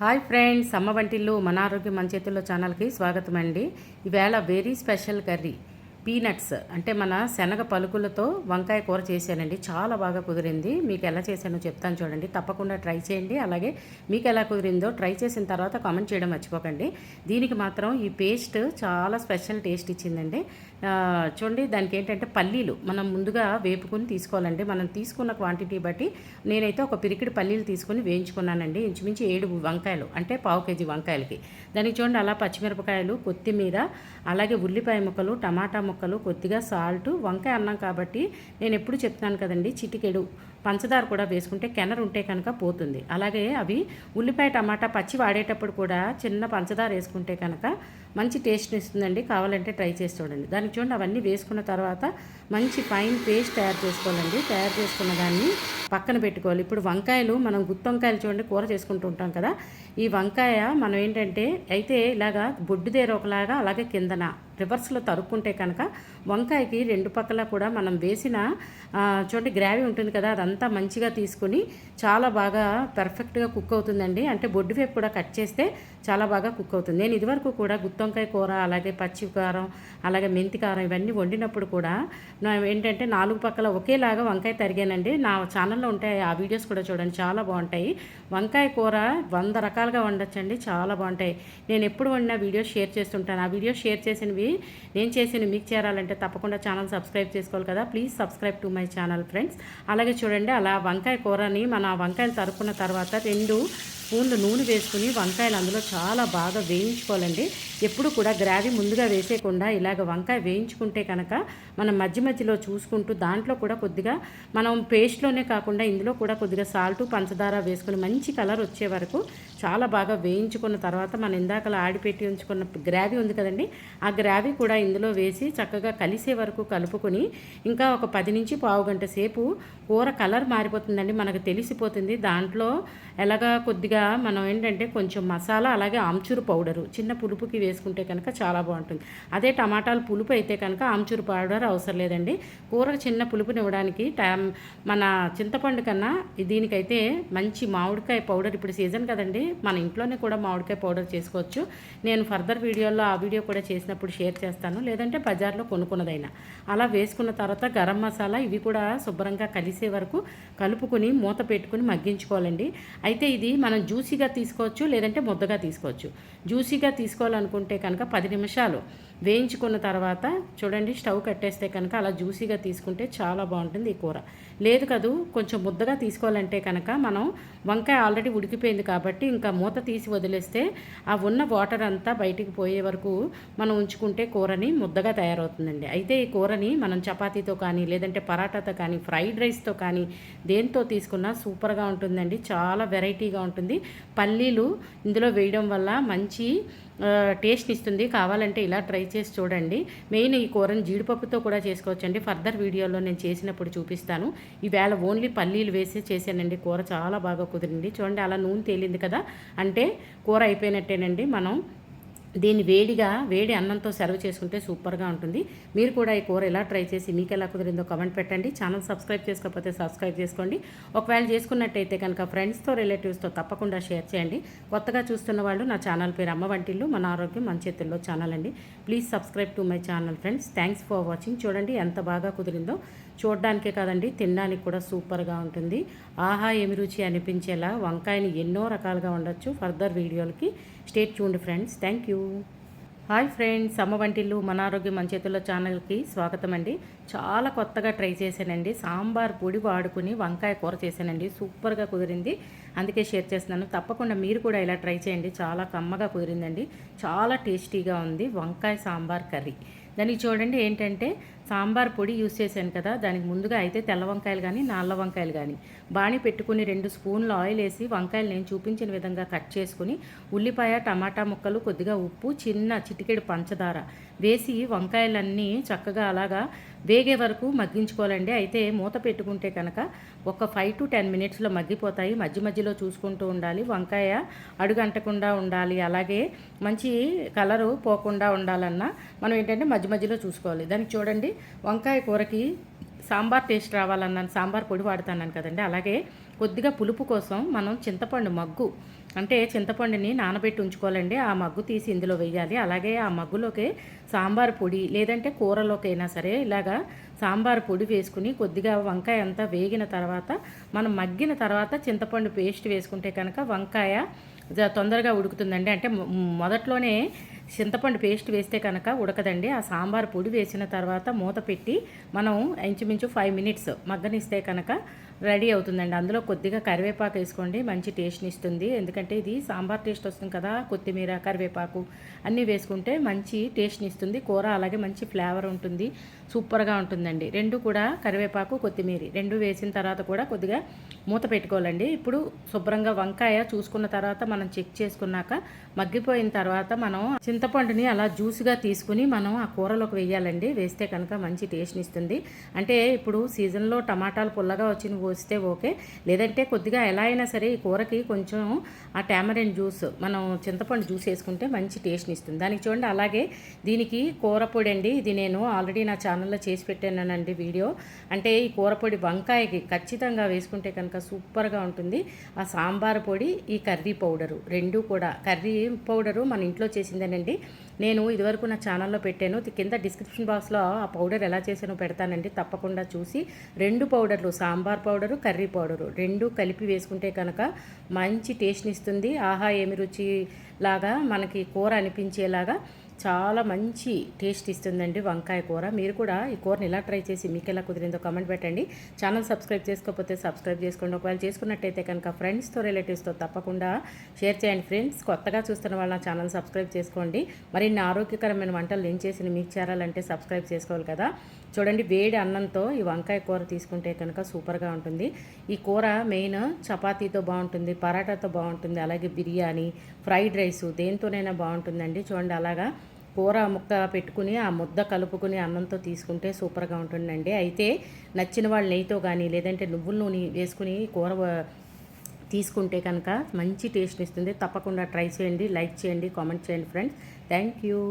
Hi friends అమ్మ వంటిల్లు మన ఆరోగ్యం మన చేతుల్లో ఛానల్కి స్వాగతం అండి ఈవేళ వెరీ స్పెషల్ కర్రీ. పీనట్స్ అంటే మన శనగ పలుకులతో వంకాయ కూర చేశానండి. చాలా బాగా కుదిరింది. మీకు ఎలా చేశానో చెప్తాను చూడండి. తప్పకుండా ట్రై చేయండి. అలాగే మీకు ఎలా కుదిరిందో ట్రై చేసిన తర్వాత కామెంట్ చేయడం మర్చిపోకండి. దీనికి మాత్రం ఈ పేస్ట్ చాలా స్పెషల్ టేస్ట్ ఇచ్చిందండి. చూడండి దానికి ఏంటంటే పల్లీలు మనం ముందుగా వేపుకుని తీసుకోవాలండి. మనం తీసుకున్న క్వాంటిటీ బట్టి నేనైతే ఒక పిరికిడి పల్లీలు తీసుకుని వేయించుకున్నానండి. ఇంచుమించు ఏడు వంకాయలు అంటే పావు కేజీ వంకాయలకి. దానికి చూడండి అలా పచ్చిమిరపకాయలు కొత్తిమీర అలాగే ఉల్లిపాయ ముక్కలు టమాటా ముక్కలు కొద్దిగా సాల్ట్ వంకాయ అన్నం కాబట్టి నేను ఎప్పుడు చెప్తున్నాను కదండి చిటికెడు. పంచదార కూడా వేసుకుంటే కెనర్ ఉంటే కనుక పోతుంది. అలాగే అవి ఉల్లిపాయ టమాటా పచ్చి వాడేటప్పుడు కూడా చిన్న పంచదార వేసుకుంటే కనుక మంచి టేస్ట్ ఇస్తుందండి. కావాలంటే ట్రై చేసి చూడండి. దానికి చూడండి అవన్నీ వేసుకున్న తర్వాత మంచి ఫైన్ పేస్ట్ తయారు చేసుకోవాలండి. తయారు చేసుకున్న దాన్ని పక్కన పెట్టుకోవాలి. ఇప్పుడు వంకాయలు మనం గుత్తి వంకాయలు చూడండి కూర చేసుకుంటూ ఉంటాం కదా. ఈ వంకాయ మనం ఏంటంటే అయితే ఇలాగా బొడ్డుదేర ఒకలాగా అలాగే కిందన రివర్స్లో తరుక్కుంటే కనుక వంకాయకి రెండు పక్కల కూడా మనం వేసిన చూడండి గ్రావీ ఉంటుంది కదా అదంతా మంచిగా తీసుకుని చాలా బాగా పర్ఫెక్ట్గా కుక్ అవుతుందండి. అంటే బొడ్డు వేపు కూడా కట్ చేస్తే చాలా బాగా కుక్ అవుతుంది. నేను ఇదివరకు కూడా గుత్తొంకాయ కూర అలాగే పచ్చి కారం అలాగే మెంతి కారం ఇవన్నీ వండినప్పుడు కూడా ఏంటంటే నాలుగు పక్కల ఒకేలాగా వంకాయ తరిగానండి. నా ఛానల్లో ఉంటాయి ఆ వీడియోస్ కూడా చూడండి. చాలా బాగుంటాయి. వంకాయ కూర వంద రకాలుగా వండొచ్చండి. చాలా బాగుంటాయి. నేను ఎప్పుడు వండిన వీడియోస్ షేర్ చేస్తుంటాను. ఆ వీడియోస్ షేర్ చేసినవి నేను చేసిన మీకు చేరాలంటే తప్పకుండా ఛానల్ సబ్స్క్రైబ్ చేసుకోవాలి కదా. Please subscribe to my channel friends. అలాగే చూడండి అలా వంకాయ కూరని మన వంకాయలు తరుక్కున్న తర్వాత రెండు స్పూన్లు నూనె వేసుకుని వంకాయలు అందులో చాలా బాగా వేయించుకోవాలండి. ఎప్పుడు కూడా గ్రావీ ముందుగా వేసేయకుండా ఇలాగ వంకాయ వేయించుకుంటే కనుక మనం మధ్య మధ్యలో చూసుకుంటూ దాంట్లో కూడా కొద్దిగా మనం పేస్ట్లోనే కాకుండా ఇందులో కూడా కొద్దిగా సాల్ట్ పంచదార వేసుకుని మంచి కలర్ వచ్చే వరకు చాలా బాగా వేయించుకున్న తర్వాత మనం ఇందాకలా ఆడిపెట్టి ఉంచుకున్న గ్రావీ ఉంది కదండి ఆ గ్రావీ కూడా ఇందులో వేసి చక్కగా కలిసే వరకు కలుపుకొని ఇంకా ఒక పది నుంచి పావు గంట సేపు కూర కలర్ మారిపోతుందండి మనకు తెలిసిపోతుంది. దాంట్లో ఎలాగా కొద్దిగా మనం ఏంటంటే కొంచెం మసాలా అలాగే ఆమ్చూరు పౌడరు చిన్న పులుపుకి వేసుకుంటే కనుక చాలా బాగుంటుంది. అదే టమాటాలు పులుపు అయితే కనుక ఆమ్చూరు పౌడర్ అవసరం లేదండి. కూరకు చిన్న పులుపునివ్వడానికి టైం మన చింతపండు కన్నా దీనికైతే మంచి మామిడికాయ పౌడర్ ఇప్పుడు సీజన్ కదండి మన ఇంట్లోనే కూడా మామిడికాయ పౌడర్ చేసుకోవచ్చు. నేను ఫర్దర్ వీడియోలో ఆ వీడియో కూడా చేసినప్పుడు షేర్ చేస్తాను. లేదంటే బజార్లో కొనుక్కున్నదైనా. అలా వేసుకున్న తర్వాత గరం మసాలా ఇవి కూడా శుభ్రంగా కలిసే వరకు కలుపుకొని మూత పెట్టుకుని మగ్గించుకోవాలండి. అయితే ఇది మనం జ్యూసీగా తీసుకోవచ్చు లేదంటే ముద్దగా తీసుకోవచ్చు. జ్యూసీగా తీసుకోవాలనుకుంటే కనుక పది నిమిషాలు వేయించుకున్న తర్వాత చూడండి స్టవ్ కట్టేస్తే కనుక అలా జ్యూసీగా తీసుకుంటే చాలా బాగుంటుంది ఈ కూర. లేదు కదూ కొంచెం ముద్దగా తీసుకోవాలంటే కనుక మనం వంకాయ ఆల్రెడీ ఉడికిపోయింది కాబట్టి ఇంకా మూత తీసి వదిలేస్తే ఆ ఉన్న వాటర్ అంతా బయటికి పోయే వరకు మనం ఉంచుకుంటే కూరని ముద్దగా తయారవుతుందండి. అయితే ఈ కూరని మనం చపాతీతో కానీ లేదంటే పరాటాతో కానీ ఫ్రైడ్ రైస్తో కానీ దేంతో తీసుకున్నా సూపర్గా ఉంటుందండి. చాలా వెరైటీగా ఉంటుంది. పల్లీలు ఇందులో వేయడం వల్ల మంచి టేస్ట్ ఇస్తుంది. కావాలంటే ఇలా ట్రై చేసి చూడండి. మెయిన్ ఈ కూరని జీడిపప్పుతో కూడా చేసుకోవచ్చండి. ఫర్దర్ వీడియోలో నేను చేసినప్పుడు చూపిస్తాను. ఈవేళ ఓన్లీ పల్లీలు వేసి చేశానండి. కూర చాలా బాగా కుదిరింది. చూడండి అలా నూనె తేలింది కదా? అంటే కూర అయిపోయినట్టేనండి. మనం దీన్ని వేడిగా వేడి అన్నంతో సర్వ్ చేసుకుంటే సూపర్గా ఉంటుంది. మీరు కూడా ఈ కూర ఎలా ట్రై చేసి మీకు ఎలా కుదిరిందో కమెంట్ పెట్టండి. ఛానల్ సబ్స్క్రైబ్ చేసుకోకపోతే సబ్స్క్రైబ్ చేసుకోండి. ఒకవేళ చేసుకున్నట్టయితే కనుక ఫ్రెండ్స్తో రిలేటివ్స్తో తప్పకుండా షేర్ చేయండి. కొత్తగా చూస్తున్న వాళ్ళు నా ఛానల్ పేరు అమ్మ వంటిల్లు. మన ఆరోగ్యం మన చేతుల్లో ఛానల్ అండి. Please subscribe to my channel friends thanks for watching చూడండి ఎంత బాగా కుదిరిందో. చూడడానికే కాదండి తినడానికి కూడా సూపర్గా ఉంటుంది. ఆహా ఏమి రుచి అనిపించేలా వంకాయని ఎన్నో రకాలుగా ఉండొచ్చు ఫర్దర్ వీడియోలకి స్టేట్ చూడండి friends. Thank you. Hi friends అమ్మ వంటిల్లు మన ఆరోగ్యం మంచేతుల్లో ఛానల్కి స్వాగతం అండి చాలా కొత్తగా ట్రై చేశానండి. సాంబార్ పొడి వాడుకుని వంకాయ కూర చేశానండి. సూపర్గా కుదిరింది. అందుకే షేర్ చేస్తున్నాను. తప్పకుండా మీరు కూడా ఇలా ట్రై చేయండి. చాలా కమ్మగా కుదిరిందండి. చాలా టేస్టీగా ఉంది వంకాయ సాంబార్ కర్రీ. దానికి చూడండి ఏంటంటే సాంబార్ పొడి యూస్ చేశాను కదా దానికి ముందుగా అయితే తెల్ల వంకాయలు కానీ నల్ల వంకాయలు కానీ. బాణి పెట్టుకుని రెండు స్పూన్లు ఆయిల్ వేసి వంకాయలు నేను చూపించిన విధంగా కట్ చేసుకుని ఉల్లిపాయ టమాటా ముక్కలు కొద్దిగా ఉప్పు చిన్న చిటికెడు పంచదార వేసి వంకాయలన్నీ చక్కగా అలాగా వేగే వరకు మగ్గించుకోవాలండి. అయితే మూత పెట్టుకుంటే కనుక ఒక ఫైవ్ టు టెన్ మినిట్స్లో మగ్గిపోతాయి. మధ్య మధ్యలో చూసుకుంటూ ఉండాలి. వంకాయ అడుగంటకుండా ఉండాలి. అలాగే మంచి కలరు పోకుండా ఉండాలన్నా మనం ఏంటంటే మధ్య మధ్యలో చూసుకోవాలి. దానికి చూడండి. వంకాయ కూరకి సాంబార్ టేస్ట్ రావాలన్నాను సాంబార్ పొడి వాడుతాను కదండి. అలాగే కొద్దిగా పులుపు కోసం మనం చింతపండు మగ్గు అంటే చింతపండుని నానబెట్టి ఉంచుకోవాలండి. ఆ మగ్గు తీసి ఇందులో వేయాలి. అలాగే ఆ మగ్గులోకి సాంబార్ పొడి లేదంటే కూరలోకైనా సరే ఇలాగా సాంబార్ పొడి వేసుకుని కొద్దిగా వంకాయ అంతా వేగిన తర్వాత మనం మగ్గిన తర్వాత చింతపండు పేస్ట్ వేసుకుంటే కనుక వంకాయ తొందరగా ఉడుకుతుందండి. అంటే మొదట్లోనే చింతపండు పేస్ట్ వేస్తే కనుక ఉడకదండి. ఆ సాంబార్ పొడి వేసిన తర్వాత మూత పెట్టి మనం ఇంచుమించు ఫైవ్ మినిట్స్ మగ్గనిస్తే కనుక రెడీ అవుతుందండి. అందులో కొద్దిగా కరివేపాకు వేసుకోండి. మంచి టేస్ట్ని ఇస్తుంది. ఎందుకంటే ఇది సాంబార్ టేస్ట్ వస్తుంది కదా కొత్తిమీర కరివేపాకు అన్నీ వేసుకుంటే మంచి టేస్ట్ని ఇస్తుంది. కూర అలాగే మంచి ఫ్లేవర్ ఉంటుంది. సూపర్గా ఉంటుందండి. రెండు కూడా కరివేపాకు కొత్తిమీర రెండు వేసిన తర్వాత కూడా కొద్దిగా మూత పెట్టుకోవాలండి. ఇప్పుడు శుభ్రంగా వంకాయ చూసుకున్న తర్వాత మనం చెక్ చేసుకున్నాక మగ్గిపోయిన తర్వాత మనం చింతపండుని అలా జ్యూస్గా తీసుకుని మనం ఆ కూరలోకి వేయాలండి. వేస్తే కనుక మంచి టేస్ట్ని ఇస్తుంది. అంటే ఇప్పుడు సీజన్లో టమాటాలు పుల్లగా వచ్చి వస్తే ఓకే. లేదంటే కొద్దిగా ఎలా అయినా సరే ఈ కూరకి కొంచెం ఆ టామరిన్ జ్యూస్ మనం చింతపండు జ్యూస్ వేసుకుంటే మంచి టేస్ట్ని ఇస్తుంది. దానికి చూడండి అలాగే దీనికి కూర పొడి అండి. ఇది నేను ఆల్రెడీ నా ఛానల్లో చేసి పెట్టానండి వీడియో. అంటే ఈ కూర పొడి వంకాయకి ఖచ్చితంగా వేసుకుంటే కనుక సూపర్గా ఉంటుంది. ఆ సాంబార్ పొడి ఈ కర్రీ పౌడరు రెండు కూడా. కర్రీ పౌడరు మన ఇంట్లో చేసిందేనండి. నేను ఇదివరకు నా ఛానల్లో పెట్టాను. కింద డిస్క్రిప్షన్ బాక్స్లో ఆ పౌడర్ ఎలా చేసానో పెడతానండి. తప్పకుండా చూసి రెండు పౌడర్లు సాంబార్ పౌడరు కర్రీ పౌడరు రెండు కలిపి వేసుకుంటే కనుక మంచి టేస్ట్ని ఇస్తుంది. ఆహా ఏమి రుచి లాగా మనకి కూర అనిపించేలాగా చాలా మంచి టేస్ట్ ఇస్తుందండి వంకాయ కూర. మీరు కూడా ఈ కూరని ఇలా ట్రై చేసి మీకు ఎలా కుదిరిందో కమెంట్ పెట్టండి. ఛానల్ సబ్స్క్రైబ్ చేసుకోకపోతే సబ్స్క్రైబ్ చేసుకోండి. ఒకవేళ చేసుకున్నట్టయితే కనుక ఫ్రెండ్స్తో రిలేటివ్స్తో తప్పకుండా షేర్ చేయండి. ఫ్రెండ్స్ కొత్తగా చూస్తున్న వాళ్ళ నా ఛానల్ సబ్స్క్రైబ్ చేసుకోండి. మరిన్ని ఆరోగ్యకరమైన వంటలు నేను చేసిన మీకు చేరాలంటే సబ్స్క్రైబ్ చేసుకోవాలి కదా. చూడండి వేడి అన్నంతో ఈ వంకాయ కూర తీసుకుంటే కనుక సూపర్గా ఉంటుంది. ఈ కూర మెయిన్ చపాతీతో బాగుంటుంది పరాటాతో బాగుంటుంది అలాగే బిర్యానీ ఫ్రైడ్ రైస్ దేంతోనైనా బాగుంటుందండి. చూడండి అలాగా కూర ముక్క పెట్టుకుని ఆ ముద్ద కలుపుకుని అన్నంతో తీసుకుంటే సూపర్గా ఉంటుందండి. అయితే నచ్చిన వాళ్ళు నెయ్యితో కానీ లేదంటే నువ్వుల నూనె వేసుకుని కూర తీసుకుంటే కనుక మంచి టేస్ట్ ఇస్తుంది తప్పకుండా ట్రై చేయండి లైక్ చేయండి కామెంట్ చేయండి ఫ్రెండ్స్. Thank you.